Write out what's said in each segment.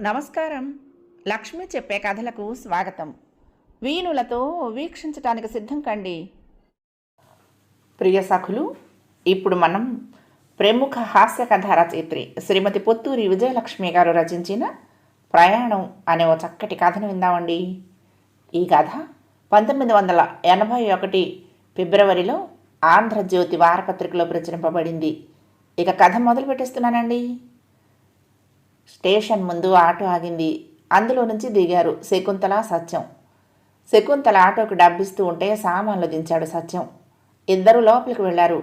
నమస్కారం. లక్ష్మి చెప్పే కథలకు స్వాగతం. వీణులతో వీక్షించటానికి సిద్ధం కండి. ప్రియ సఖులు ఇప్పుడు మనం ప్రముఖ హాస్య కథ రచయిత్రి శ్రీమతి పొత్తూరి విజయలక్ష్మి గారు రచించిన ప్రయాణం అనే ఓ చక్కటి కథను విందామండి. ఈ కథ పంతొమ్మిది వందల ఎనభై ఒకటి ఫిబ్రవరిలో ఆంధ్రజ్యోతి వారపత్రికలో ప్రచురింపబడింది. ఇక కథ మొదలు పెట్టేస్తున్నానండి స్టేషన్ ముందు ఆటో ఆగింది. అందులో నుంచి దిగారు శకుంతల సత్యం. శకుంతల ఆటోకి డబ్బిస్తూ ఉంటే సామాన్లు దించాడు సత్యం. ఇద్దరు లోపలికి వెళ్ళారు.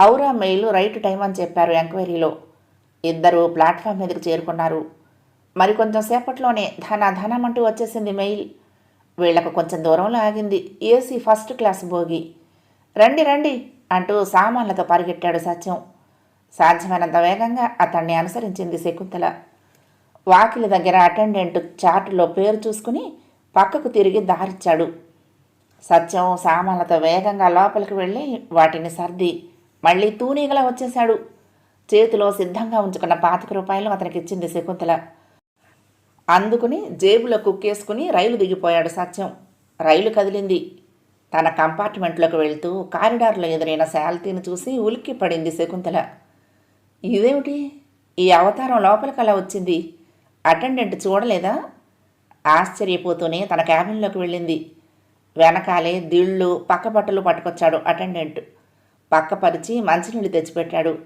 హౌరా మెయిల్ రైట్ టైం అని చెప్పారు ఎంక్వైరీలో. ఇద్దరు ప్లాట్ఫామ్ మీదకి చేరుకున్నారు. మరి కొంచెం సేపట్లోనే ధన ధనమంటూ వచ్చేసింది మెయిల్. వీళ్ళకు కొంచెం దూరంలో ఆగింది. ఏసీ ఫస్ట్ క్లాస్ భోగి. రండి రండి అంటూ సామాన్లతో పరిగెట్టాడు సత్యం. సాధ్యమైనంత వేగంగా అతన్ని అనుసరించింది శకుంతల. వాకిలి దగ్గర అటెండెంట్ చాటులో పేరు చూసుకుని పక్కకు తిరిగి దారిచ్చాడు. సత్యం సామాన్లతో వేగంగా లోపలికి వెళ్ళి వాటిని సర్ది మళ్ళీ తూనీగలా వచ్చేశాడు. చేతిలో సిద్ధంగా ఉంచుకున్న పాతిక రూపాయలు అతనికి ఇచ్చింది శకుంతల. అందుకుని జేబులో కుక్కేసుకుని రైలు దిగిపోయాడు సత్యం. రైలు కదిలింది. తన కంపార్ట్మెంట్లోకి వెళ్తూ కారిడార్లో ఎదురైన శాల్తీని చూసి ఉలిక్కి పడింది శకుంతల. ఇదేమిటి? ఈ అవతారం లోపలికి అలా వచ్చింది. అటెండెంట్ చూడలేదా? ఆశ్చర్యపోతూనే తన క్యాబిన్లోకి వెళ్ళింది. వెనకాలే దిళ్ళు పక్కబట్టలు పట్టుకొచ్చాడు అటెండెంట్. పక్కపరిచి మంచినీళ్ళు తెచ్చిపెట్టాడు.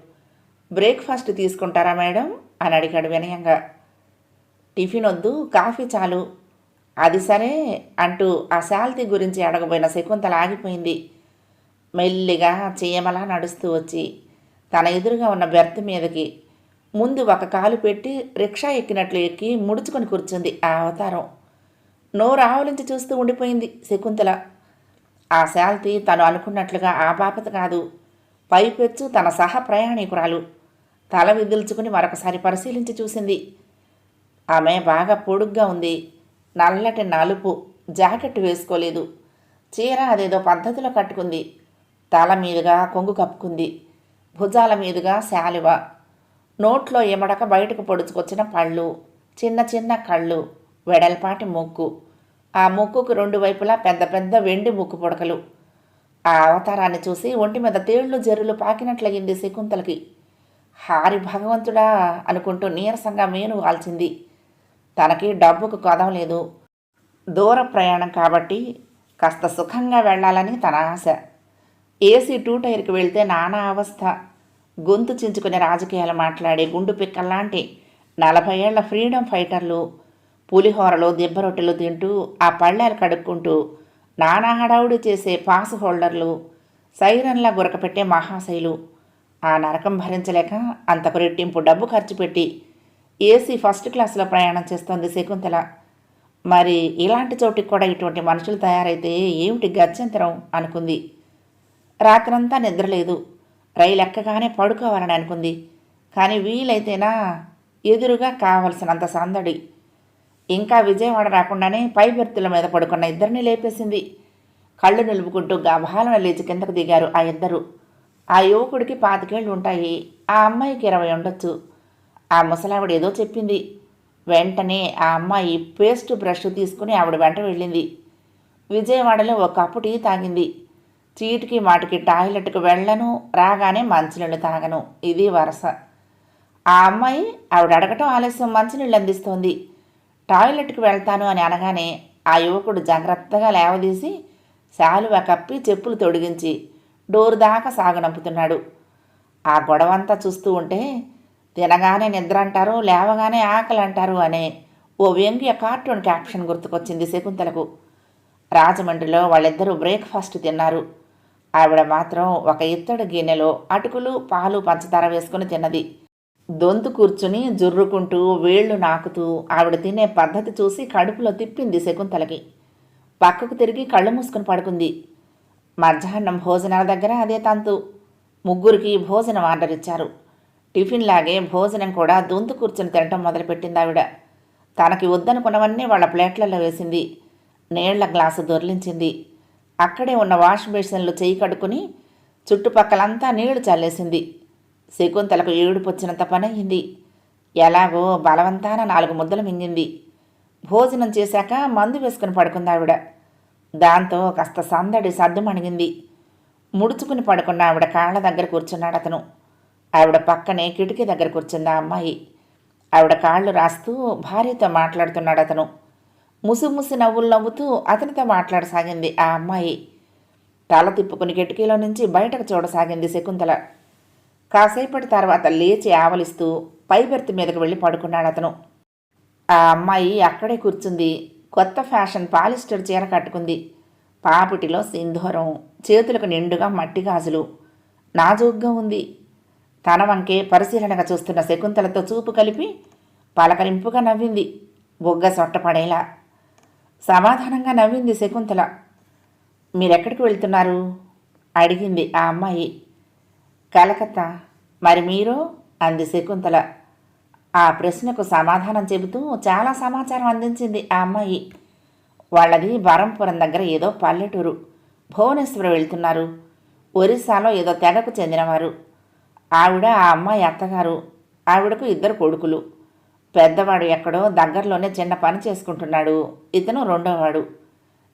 బ్రేక్ఫాస్ట్ తీసుకుంటారా మేడం? అని అడిగాడు వినయంగా. టిఫిన్ వద్దు కాఫీ చాలు. అది సరే అంటూ ఆ శాల్తీ గురించి అడగబోయిన శకుంతల ఆగిపోయింది. మెల్లిగా చీమలా నడుస్తూ వచ్చి తన ఎదురుగా ఉన్న బెర్త్ మీదకి ముందు ఒక కాలు పెట్టి రిక్షా ఎక్కినట్లు ఎక్కి ముడుచుకొని కూర్చుంది ఆ అవతారం. నోరు ఆవలించి చూస్తూ ఉండిపోయింది శకుంతల. ఆ శాల్తి తను అనుకున్నట్లుగా ఆ బాపత కాదు. పైపెచ్చు తన సహ ప్రయాణికురాలు. తల విదిల్చుకుని మరొకసారి పరిశీలించి చూసింది. ఆమె బాగా పొడుగ్గా ఉంది. నల్లటి నలుపు. జాకెట్ వేసుకోలేదు. చీర అదేదో పద్ధతిలో కట్టుకుంది. తల మీదుగా కొంగు కప్పుకుంది. భుజాల మీదుగా శాలువ. నోట్లో ఎమడక బయటకు పొడుచుకొచ్చిన పళ్ళు. చిన్న చిన్న కళ్ళు. వెడల్పాటి ముక్కు. ఆ ముక్కుకు రెండు వైపులా పెద్ద పెద్ద వెండి ముక్కు పొడకలు. ఆ అవతారాన్ని చూసి ఒంటి మీద తేళ్ళు జర్రులు పాకినట్లయింది శకుంతలకి. హారి భగవంతుడా అనుకుంటూ నీరసంగా మేను వాల్చింది. తనకి డబ్బుకు కొదవ లేదు. దూర ప్రయాణం కాబట్టి కాస్త సుఖంగా వెళ్ళాలని తన ఆశ. ఏసీ టూ టైర్కి వెళ్తే నానా అవస్థ. గొంతు చించుకునే రాజకీయాలు మాట్లాడే గుండు పిక్కల్లాంటి నలభై ఏళ్ళ ఫ్రీడమ్ ఫైటర్లు పులిహోరలు దిబ్బరొట్టెలు తింటూ ఆ పళ్ళాలు కడుక్కుంటూ నానా హడావుడి చేసే పాస్ హోల్డర్లు సైరన్లా గురకపెట్టే మహాశైలు. ఆ నరకం భరించలేక అంతకు రెట్టింపు డబ్బు ఖర్చు పెట్టి ఏసీ ఫస్ట్ క్లాస్లో ప్రయాణం చేస్తోంది శకుంతల. మరి ఇలాంటి చోటికి కూడా ఇటువంటి మనుషులు తయారైతే ఏమిటి గత్యంతరం అనుకుంది. రాత్రంతా నిద్రలేదు రైలు ఎక్కగానే పడుకోవాలని అనుకుంది. కానీ వీలైతేనా ఎదురుగా కావలసినంత సందడి. ఇంకా విజయవాడ రాకుండానే పై బెర్తుల మీద పడుకున్న ఇద్దరిని లేపేసింది. కళ్ళు నిలుపుకుంటూ గభాలను లేచి కిందకు దిగారు ఆ ఇద్దరు. ఆ యువకుడికి పాతికేళ్ళు ఉంటాయి. ఆ అమ్మాయికి ఇరవై ఉండొచ్చు. ఆ ముసలావిడ ఏదో చెప్పింది. వెంటనే ఆ అమ్మాయి పేస్ట్ బ్రష్ తీసుకుని ఆవిడ వెంట వెళ్ళింది. విజయవాడలో ఒక కప్పు టీ తాగింది. చీటికి మాటికి టాయిలెట్కి వెళ్ళను రాగానే మంచినీళ్ళు తాగను. ఇది వరస. ఆ అమ్మాయి ఆవిడ అడగటం ఆలస్యం మంచినీళ్ళు అందిస్తోంది. టాయిలెట్కి వెళ్తాను అని అనగానే ఆ యువకుడు జాగ్రత్తగా లేవదీసి శాలువ కప్పి చెప్పులు తొడిగించి డోరు దాకా సాగనంపుతున్నాడు. ఆ గొడవంతా చూస్తూ ఉంటే తినగానే నిద్ర అంటారు లేవగానే ఆకలి అంటారు అనే ఓ వ్యంగ్య కార్టూన్ క్యాప్షన్ గుర్తుకొచ్చింది శకుంతలకు. రాజమండ్రిలో వాళ్ళిద్దరూ బ్రేక్ఫాస్ట్ తిన్నారు. ఆవిడ మాత్రం ఒక ఇత్తడి గిన్నెలో అటుకులు పాలు పంచదార వేసుకుని తిన్నది. దొంతు కూర్చుని జుర్రుకుంటూ వేళ్ళు నాకుతూ ఆవిడ తినే పద్ధతి చూసి కడుపులో తిప్పింది శకుంతలకి. పక్కకు తిరిగి కళ్ళు మూసుకుని పడుకుంది. మధ్యాహ్నం భోజనాల దగ్గర అదే తంతు. ముగ్గురికి భోజనం ఆర్డర్ ఇచ్చారు. టిఫిన్ లాగే భోజనం కూడా దొంతు కూర్చుని తినటం మొదలుపెట్టింది ఆవిడ. తనకి వద్దనుకున్నవన్నీ వాళ్ళ ప్లేట్లలో వేసింది. నీళ్ళ గ్లాసు దొర్లించింది. అక్కడే ఉన్న వాష్ బేసిన్లో చేయి కడుకుని చుట్టుపక్కలంతా నీళ్ళు చల్లేసింది. శకుంతలకు ఏడుపు వచ్చినంత పని అయింది ఎలాగో బలవంతాన నాలుగు ముద్దలు మింగింది. భోజనం చేశాక మందు వేసుకుని పడుకుంది ఆవిడ దాంతో కాస్త సందడి సర్దుమణిగింది. ముడుచుకుని పడుకున్న ఆవిడ కాళ్ళ దగ్గర కూర్చున్నాడు అతను. ఆవిడ పక్కనే కిటికీ దగ్గర కూర్చుంది ఆ అమ్మాయి. ఆవిడ కాళ్ళు రాస్తూ భార్యతో మాట్లాడుతున్నాడు అతను. ముసిముసి నవ్వులు నవ్వుతూ అతనితో మాట్లాడసాగింది ఆ అమ్మాయి. తల తిప్పుకుని కిటికీలో నుంచి బయటకు చూడసాగింది శకుంతల. కాసేపటి తర్వాత లేచి ఆవలిస్తూ పై బెర్త్ మీదకు వెళ్ళి పడుకున్నాడు అతను. ఆ అమ్మాయి అక్కడే కూర్చుంది. కొత్త ఫ్యాషన్ పాలిస్టర్ చీర కట్టుకుంది. పాపిటిలో సింధూరం చేతులకు నిండుగా మట్టి గాజులు. నాజూగ్గా ఉంది. తన వంకే పరిశీలనగా చూస్తున్న శకుంతలతో చూపు కలిపి పలకరింపుగా నవ్వింది. బొగ్గ సొట్టపడేలా సమాధానంగా నవ్వింది శకుంతల. మీరెక్కడికి వెళ్తున్నారు? అడిగింది ఆ అమ్మాయి. కలకత్తా. మరి మీరు? అంది శకుంతల. ఆ ప్రశ్నకు సమాధానం చెబుతూ చాలా సమాచారం అందించింది ఆ అమ్మాయి. వాళ్ళది బరంపురం దగ్గర ఏదో పల్లెటూరు. భువనేశ్వరం వెళ్తున్నారు. ఒరిస్సాలో ఏదో తెగకు చెందినవారు. ఆవిడ ఆ అమ్మాయి అత్తగారు. ఆవిడకు ఇద్దరు కొడుకులు. పెద్దవాడు ఎక్కడో దగ్గరలోనే చిన్న పని చేసుకుంటున్నాడు. ఇతను రెండోవాడు.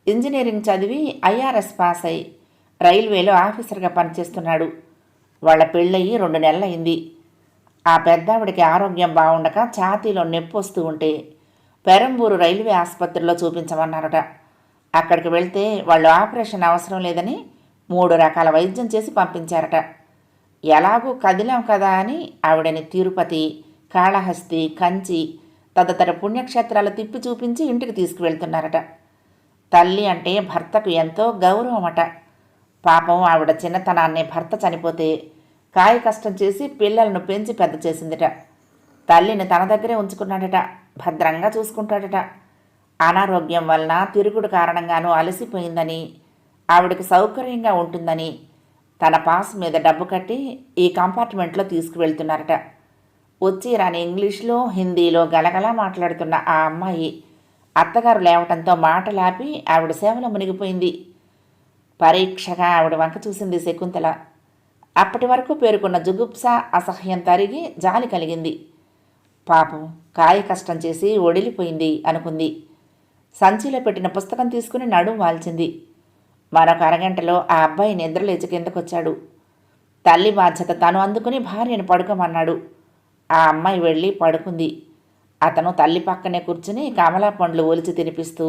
ఇంజనీరింగ్ చదివి ఐఆర్ఎస్ పాస్ అయి రైల్వేలో ఆఫీసర్గా పనిచేస్తున్నాడు. వాళ్ళ పెళ్ళయి రెండు నెలలైంది ఆ పెద్దావిడికి ఆరోగ్యం బాగుండక ఛాతీలో నొప్పి వస్తూ ఉంటే పెరంబూరు రైల్వే ఆసుపత్రిలో చూపించమన్నారట. అక్కడికి వెళ్తే వాళ్ళు ఆపరేషన్ అవసరం లేదని మూడు రకాల వైద్యం చేసి పంపించారట. ఎలాగూ కదిలాం కదా అని ఆవిడని తిరుపతి కాళహస్తి కంచి తదితర పుణ్యక్షేత్రాలు తిప్పి చూపించి ఇంటికి తీసుకువెళ్తున్నారట. తల్లి అంటే భర్తకు ఎంతో గౌరవమట. పాపం ఆవిడ చిన్నతనాన్నే భర్త చనిపోతే కాయ కష్టం చేసి పిల్లలను పెంచి పెద్ద చేసిందిట. తల్లిని తన దగ్గరే ఉంచుకున్నాడట భద్రంగా చూసుకుంటాడట. అనారోగ్యం వలన తిరుగుడు కారణంగానూ అలసిపోయిందని ఆవిడకు సౌకర్యంగా ఉంటుందని తన పాస్ మీద డబ్బు కట్టి ఈ కంపార్ట్మెంట్లో తీసుకువెళ్తున్నారట. వచ్చి రాని ఇంగ్లీష్లో హిందీలో గలగలా మాట్లాడుతున్న ఆ అమ్మాయి అత్తగారు లేవటంతో మాటలాపి ఆవిడ సేవలో మునిగిపోయింది. పరీక్షగా ఆవిడ వంక చూసింది శకుంతల. అప్పటి వరకు పేరుకున్న జుగుప్స అసహ్యం తరిగి జాలి కలిగింది. పాపం కాయ కష్టం చేసి ఒడిలిపోయింది అనుకుంది. సంచిలో పెట్టిన పుస్తకం తీసుకుని నడుం వాల్చింది. మరొక అరగంటలో ఆ అబ్బాయి నిద్రలేచి కిందకొచ్చాడు. తల్లి బాధ్యత తను అందుకుని భార్యను పడుకోమన్నాడు. ఆ అమ్మాయి వెళ్ళి పడుకుంది. అతను తల్లి పక్కనే కూర్చుని కమలా పండ్లు ఒలిచి తినిపిస్తూ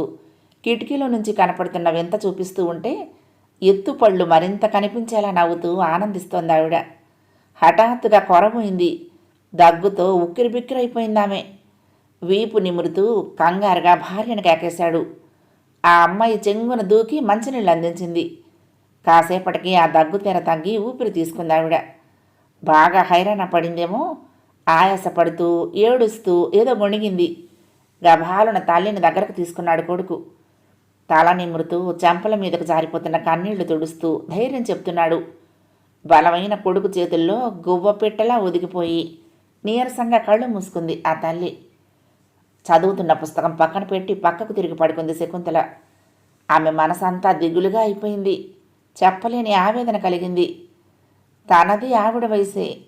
కిటికీలో నుంచి కనపడుతున్న వింత చూపిస్తూ ఉంటే ఎత్తు పళ్ళు మరింత కనిపించేలా నవ్వుతూ ఆనందిస్తోంది ఆవిడ. హఠాత్తుగా కొరబోయింది. దగ్గుతో ఉక్కిరిబిక్కిరైపోయిందామె. వీపు నిమురుతూ కంగారుగా భార్యను కేకేశాడు. ఆ అమ్మాయి చెంగున దూకి మంచినీళ్ళు అందించింది. కాసేపటికి ఆ దగ్గు తెర తగ్గి ఊపిరి తీసుకుంది ఆవిడ. బాగా హైరాణ పడిందేమో ఆయాసపడుతూ ఏడుస్తూ ఏదో గొణిగింది గభాలున తల్లిని దగ్గరకు తీసుకున్నాడు కొడుకు. తల నిమురుతూ చెంపల మీదకు జారిపోతున్న కన్నీళ్ళు తుడుస్తూ ధైర్యం చెప్తున్నాడు. బలమైన కొడుకు చేతుల్లో గువ్వ పెట్టలా ఒదిగిపోయి నీరసంగా కళ్ళు మూసుకుంది ఆ తల్లి. చదువుతున్న పుస్తకం పక్కన పెట్టి పక్కకు తిరిగి పడుకుంది శకుంతల. ఆమె మనసంతా దిగులుగా అయిపోయింది. చెప్పలేని ఆవేదన కలిగింది. తనది ఆవిడ వయసే.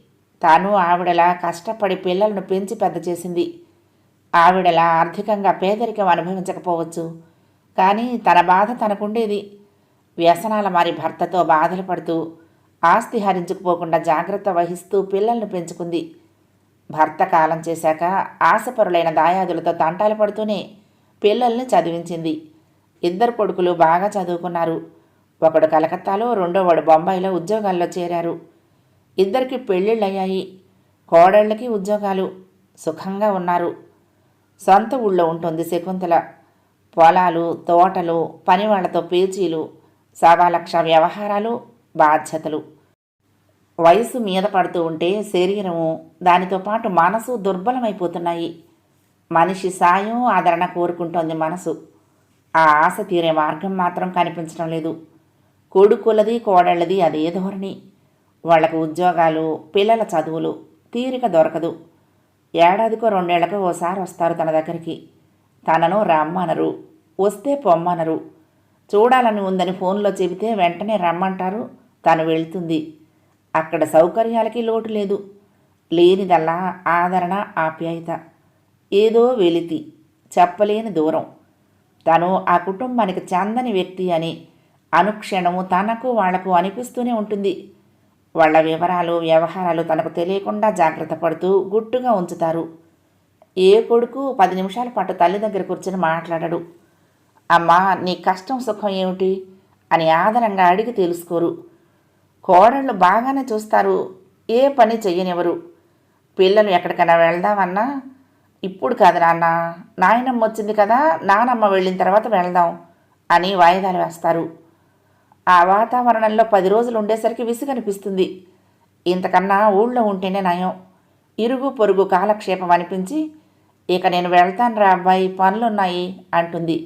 తాను ఆవిడలా కష్టపడి పిల్లలను పెంచి పెద్ద చేసింది. ఆవిడలా ఆర్థికంగా పేదరికం అనుభవించకపోవచ్చు. కానీ తన బాధ తనకుండేది. వ్యసనాల మారి భర్తతో బాధలు పడుతూ ఆస్తి హరించుకుపోకుండా జాగ్రత్త వహిస్తూ పిల్లల్ని పెంచుకుంది. భర్త కాలం చేశాక ఆశపరులైన దాయాదులతో తంటాలు పడుతూనే పిల్లల్ని చదివించింది. ఇద్దరు కొడుకులు బాగా చదువుకున్నారు. ఒకడు కలకత్తాలో రెండోవాడు బొంబాయిలో ఉద్యోగాల్లో చేరారు. ఇద్దరికి పెళ్ళిళ్ళయ్యాయి. కోడళ్ళకి ఉద్యోగాలు. సుఖంగా ఉన్నారు. సొంత ఊళ్ళో ఉంటుంది శకుంతల. పొలాలు తోటలు పనివాళ్ళతో పేచీలు సవాలక్ష వ్యవహారాలు బాధ్యతలు. వయసు మీద పడుతూ ఉంటే శరీరము దానితో పాటు మనసు దుర్బలమైపోతున్నాయి. మనిషి సాయం ఆదరణ కోరుకుంటోంది మనసు. ఆ ఆశ తీరే మార్గం మాత్రం కనిపించడం లేదు. కొడుకులది కోడళ్ళది అదే ధోరణి. వాళ్ళకు ఉద్యోగాలు పిల్లల చదువులు తీరిక దొరకదు. ఏడాదికో రెండేళ్ళకు ఓసారి వస్తారు తన దగ్గరికి. తనను రమ్మనరు వస్తే పొమ్మనరు. చూడాలని ఉందని ఫోన్లో చెబితే వెంటనే రమ్మంటారు తను వెళ్తుంది. అక్కడ సౌకర్యాలకి లోటు లేదు. లేనిదల్లా ఆదరణ ఆప్యాయత. ఏదో వెలితి చెప్పలేని దూరం. తను ఆ కుటుంబానికి చందని వ్యక్తి అని అనుక్షణము తనకు వాళ్ళకు అనిపిస్తూనే ఉంటుంది. వాళ్ళ వివరాలు వ్యవహారాలు తనకు తెలియకుండా జాగ్రత్త పడుతూ గుట్టుగా ఉంచుతారు. ఏ కొడుకు పది నిమిషాల పాటు తల్లి దగ్గర కూర్చొని మాట్లాడడు. అమ్మా నీ కష్టం సుఖం ఏమిటి? అని ఆదరంగా అడిగి తెలుసుకోరు. కోడళ్ళు బాగానే చూస్తారు. ఏ పని చెయ్యనివ్వరు. పిల్లలు ఎక్కడికైనా వెళ్దామన్నా? ఇప్పుడు కాదు నాన్న. నాయనమ్మ వచ్చింది కదా. నానమ్మ వెళ్ళిన తర్వాత వెళ్దాం అని వాయిదాలు వేస్తారు. ఆ వాతావరణంలో పది రోజులు ఉండేసరికి విసుగనిపిస్తుంది. ఇంతకన్నా ఊళ్ళో ఉంటేనే నయం. ఇరుగు పొరుగు కాలక్షేపం అనిపించి ఇక నేను వెళ్తాను రా అబ్బాయి పనులున్నాయి అంటుంది.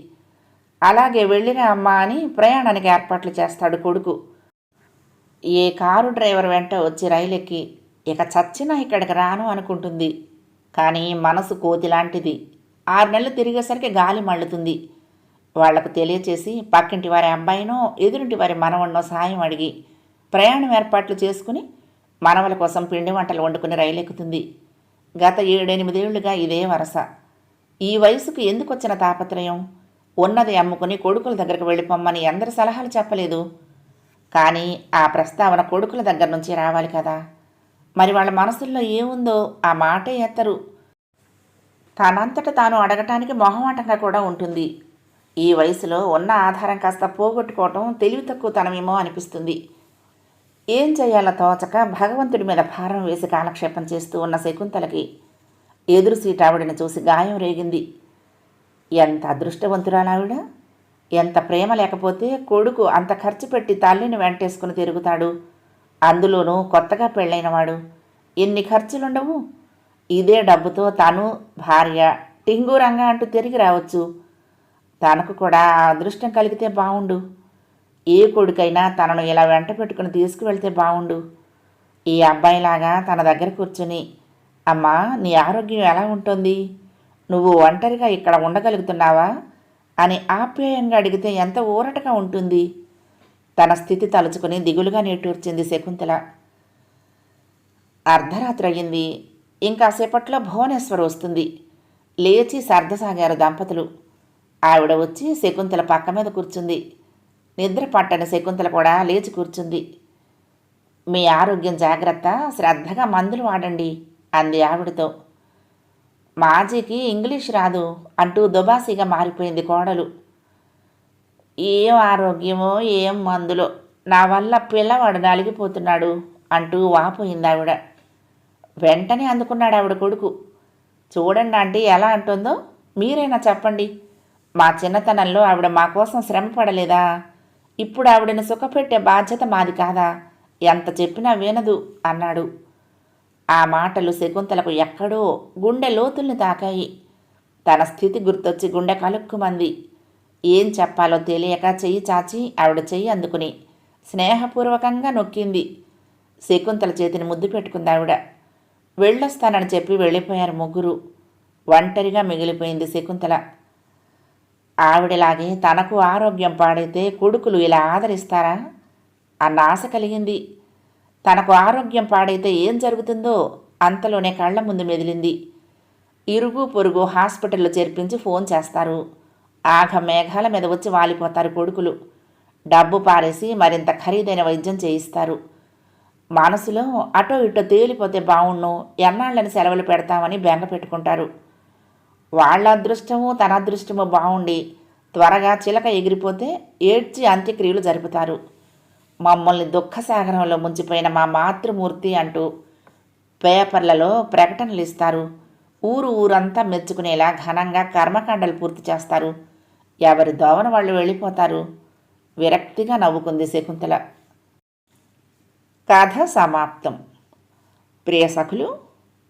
అలాగే వెళ్ళిన అమ్మ అని ప్రయాణానికి ఏర్పాట్లు చేస్తాడు కొడుకు. ఏ కారు డ్రైవర్ వెంట వచ్చి రైలెక్కి ఇక చచ్చినా ఇక్కడికి రాను అనుకుంటుంది. కానీ మనసు కోతి లాంటిది. ఆరు నెలలు తిరిగేసరికి గాలి మళ్ళుతుంది. వాళ్ళకు తెలియచేసి పక్కింటి వారి అబ్బాయినో ఎదురింటి వారి మనవన్నో సాయం అడిగి ప్రయాణం ఏర్పాట్లు చేసుకుని మనవల కోసం పిండి వంటలు వండుకుని రైలు ఎక్కుతుంది గత ఏడెనిమిదేళ్ళుగా ఇదే వరస. ఈ వయసుకు ఎందుకు వచ్చిన తాపత్రయం? ఉన్నది అమ్ముకుని కొడుకుల దగ్గరకు వెళ్ళిపోమ్మని ఎందరి సలహాలు చెప్పలేదు. కానీ ఆ ప్రస్తావన కొడుకుల దగ్గర నుంచి రావాలి కదా. మరి వాళ్ళ మనసుల్లో ఏముందో ఆ మాటే ఎత్తరు. తనంతట తాను అడగటానికి మొహమాటంగా కూడా ఉంటుంది. ఈ వయసులో ఉన్న ఆధారం కాస్త పోగొట్టుకోవటం తెలివి తక్కువ తనమేమో అనిపిస్తుంది. ఏం చేయాలో తోచక భగవంతుడి మీద భారం వేసి కాలక్షేపం చేస్తూ ఉన్న శకుంతలకి ఎదురు సీట్ ఆవిడని చూసి గాయం రేగింది. ఎంత అదృష్టవంతురాలావిడ ఎంత ప్రేమ లేకపోతే కొడుకు అంత ఖర్చు పెట్టి తల్లిని వెంటేసుకుని తిరుగుతాడు? అందులోనూ కొత్తగా పెళ్ళైనవాడు ఎన్ని ఖర్చులుండవు? ఇదే డబ్బుతో తను భార్య టింగూరంగా అంటూ తిరిగి రావచ్చు. తనకు కూడా అదృష్టం కలిగితే బావుండు. ఏ కొడుకైనా తనను ఇలా వెంట పెట్టుకుని తీసుకువెళ్తే బావుండు. ఈ అబ్బాయిలాగా తన దగ్గర కూర్చుని అమ్మా నీ ఆరోగ్యం ఎలా ఉంటుంది? నువ్వు ఒంటరిగా ఇక్కడ ఉండగలుగుతున్నావా? అని ఆప్యాయంగా అడిగితే ఎంత ఊరటగా ఉంటుంది. తన స్థితి తలుచుకుని దిగులుగా నిట్టూర్చింది శకుంతల. అర్ధరాత్రి అయ్యింది. ఇంకాసేపట్లో భువనేశ్వర్ వస్తుంది. లేచి సర్దసాగారు దంపతులు. ఆవిడ వచ్చి శకుంతల పక్క మీద కూర్చుంది. నిద్ర పట్టని శకుంతల కూడా లేచి కూర్చుంది. మీ ఆరోగ్యం జాగ్రత్త శ్రద్ధగా మందులు వాడండి అంది ఆవిడతో. మాజీకి ఇంగ్లీష్ రాదు అంటూ దుబాసీగా మారిపోయింది కోడలు. ఏం ఆరోగ్యమో ఏం మందులో నా వల్ల పిల్లవాడు నలిగిపోతున్నాడు అంటూ వాపోయింది ఆవిడ. వెంటనే అందుకున్నాడు ఆవిడ కొడుకు. చూడండి అంటే ఎలా అంటుందో మీరైనా చెప్పండి. మా చిన్నతనంలో ఆవిడ మా కోసం శ్రమ పడలేదా ఇప్పుడు ఆవిడను సుఖపెట్టే బాధ్యత మాది కాదా? ఎంత చెప్పినా వినదు అన్నాడు. ఆ మాటలు శకుంతలకు ఎక్కడో గుండె లోతుల్ని తాకాయి. తన స్థితి గుర్తొచ్చి గుండె కలుక్కుమంది. ఏం చెప్పాలో తెలియక చెయ్యి చాచి ఆవిడ చెయ్యి అందుకుని స్నేహపూర్వకంగా నొక్కింది. శకుంతల చేతిని ముద్దు పెట్టుకుంది ఆవిడ. వెళ్ళొస్తానని చెప్పి వెళ్ళిపోయారు ముగ్గురు. ఒంటరిగా మిగిలిపోయింది శకుంతల. ఆవిడలాగే తనకు ఆరోగ్యం పాడైతే కొడుకులు ఇలా ఆదరిస్తారా? అన్న ఆశ కలిగింది. తనకు ఆరోగ్యం పాడైతే ఏం జరుగుతుందో అంతలోనే కళ్ళ ముందు మెదిలింది. ఇరుగు పొరుగు హాస్పిటల్లో చేర్పించి ఫోన్ చేస్తారు. ఆఘ మేఘాల మీద వచ్చి వాలిపోతారు కొడుకులు. డబ్బు పారేసి మరింత ఖరీదైన వైద్యం చేయిస్తారు. మనసులో అటో ఇటో తేలిపోతే బావుణ్ణు ఎన్నాళ్ళని సెలవులు పెడతామని బెంగ పెట్టుకుంటారు. వాళ్ళ అదృష్టము తన అదృష్టము బాగుండి త్వరగా చిలక ఎగిరిపోతే ఏడ్చి అంత్యక్రియలు జరుపుతారు. మమ్మల్ని దుఃఖసాగరంలో ముంచిపోయిన మా మాతృమూర్తి అంటూ పేపర్లలో ప్రకటనలు ఇస్తారు. ఊరు ఊరంతా మెచ్చుకునేలా ఘనంగా కర్మకాండలు పూర్తి చేస్తారు. ఎవరి దోవన వాళ్ళు వెళ్ళిపోతారు. విరక్తిగా నవ్వుకుంది శకుంతల. కథ సమాప్తం. ప్రియ సఖులు